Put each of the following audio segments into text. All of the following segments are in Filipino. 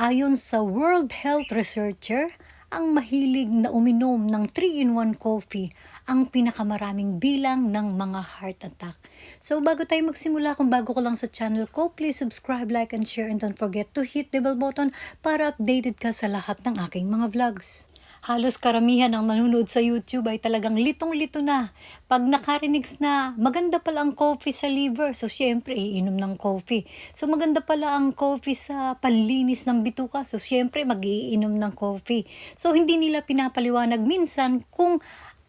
Ayon sa World Health Researcher, ang mahilig na uminom ng 3-in-1 coffee ang pinakamaraming bilang ng mga heart attack. So bago tayo magsimula, kung bago ko lang sa channel ko, please subscribe, like, and share, and don't forget to hit the bell button para updated ka sa lahat ng aking mga vlogs. Halos karamihan ng nanonood sa YouTube ay talagang litong-lito na. Pag nakarinig na maganda pala ang coffee sa liver, so syempre iinom ng coffee. So maganda pala ang coffee sa panlinis ng bituka, so syempre mag-iinom ng coffee. So hindi nila pinapaliwanag minsan kung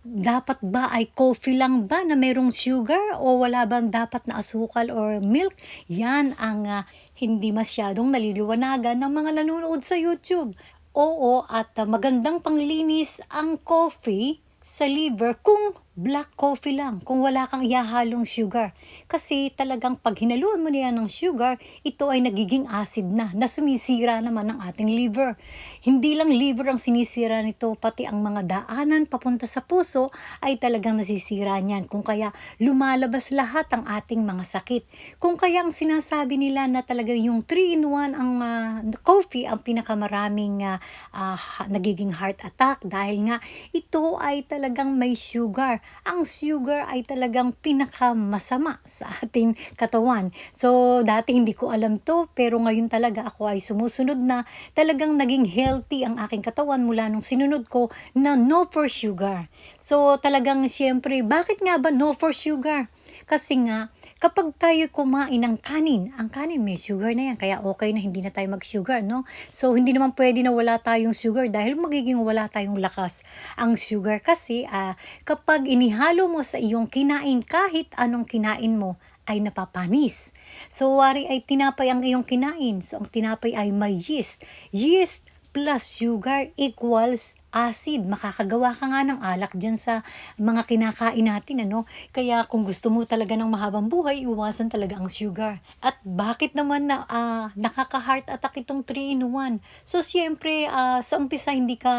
dapat ba ay coffee lang ba na mayroong sugar o wala bang dapat na asukal or milk? Yan ang ah, hindi masyadong naliliwanagan ng mga nanonood sa YouTube. Oo, at magandang panglinis ang coffee sa liver kung black coffee lang, kung wala kang ihahalong sugar. Kasi talagang pag hinaluan mo niya ng sugar, ito ay nagiging acid na, na sumisira naman ng ating liver. Hindi lang liver ang sinisira nito, pati ang mga daanan papunta sa puso ay talagang nasisira niyan. Kung kaya lumalabas lahat ang ating mga sakit. Kung kaya ang sinasabi nila na talaga yung 3-in-1 ang uh, coffee ang pinakamaraming uh, uh, nagiging heart attack dahil nga ito ay talagang may sugar. Ang sugar ay talagang pinakamasama sa ating katawan. So dati hindi ko alam to pero ngayon talaga ako ay sumusunod na talagang naging healthy ang aking katawan mula nung sinunod ko na no for sugar. So talagang siyempre bakit nga ba no for sugar? Kasi nga, kapag tayo kumain ng kanin, ang kanin may sugar na yan, kaya okay na hindi na tayo mag-sugar, no? So, hindi naman pwede na wala tayong sugar dahil magiging wala tayong lakas. Ang sugar kasi, uh, kapag inihalo mo sa iyong kinain, kahit anong kinain mo, ay napapanis. So, wari ay tinapay ang iyong kinain. So, ang tinapay ay may yeast. Yeast plus sugar equals acid. Makakagawa ka nga ng alak dyan sa mga kinakain natin, ano? Kaya kung gusto mo talaga ng mahabang buhay, iwasan talaga ang sugar. At bakit naman na uh, nakaka-heart attack itong 3-in-1? So, siyempre, uh, sa umpisa, hindi ka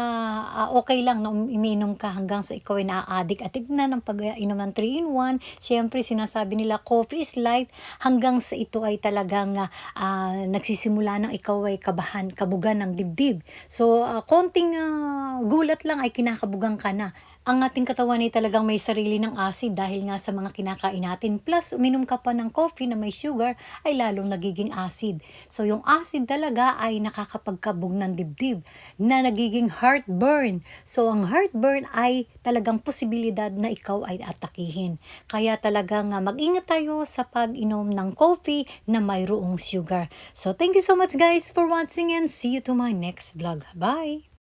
uh, okay lang na umiinom ka hanggang sa ikaw ay na-addict-addict na ng pag-inom ng 3-in-1. Siyempre, sinasabi nila, coffee is life hanggang sa ito ay talagang uh, nagsisimula ng ikaw ay kabahan, kabugan ng dibdib. So, uh, konting uh, gulat lang ay kinakabugang ka na. Ang ating katawan ay talagang may sarili ng acid dahil nga sa mga kinakain natin. Plus, uminom ka pa ng coffee na may sugar ay lalong nagiging acid. So, yung acid talaga ay nakakapagkabog ng dibdib na nagiging heartburn. So, ang heartburn ay talagang posibilidad na ikaw ay atakihin. Kaya talagang mag-ingat tayo sa pag-inom ng coffee na mayroong sugar. So, thank you so much guys for watching and see you to my next vlog. Bye!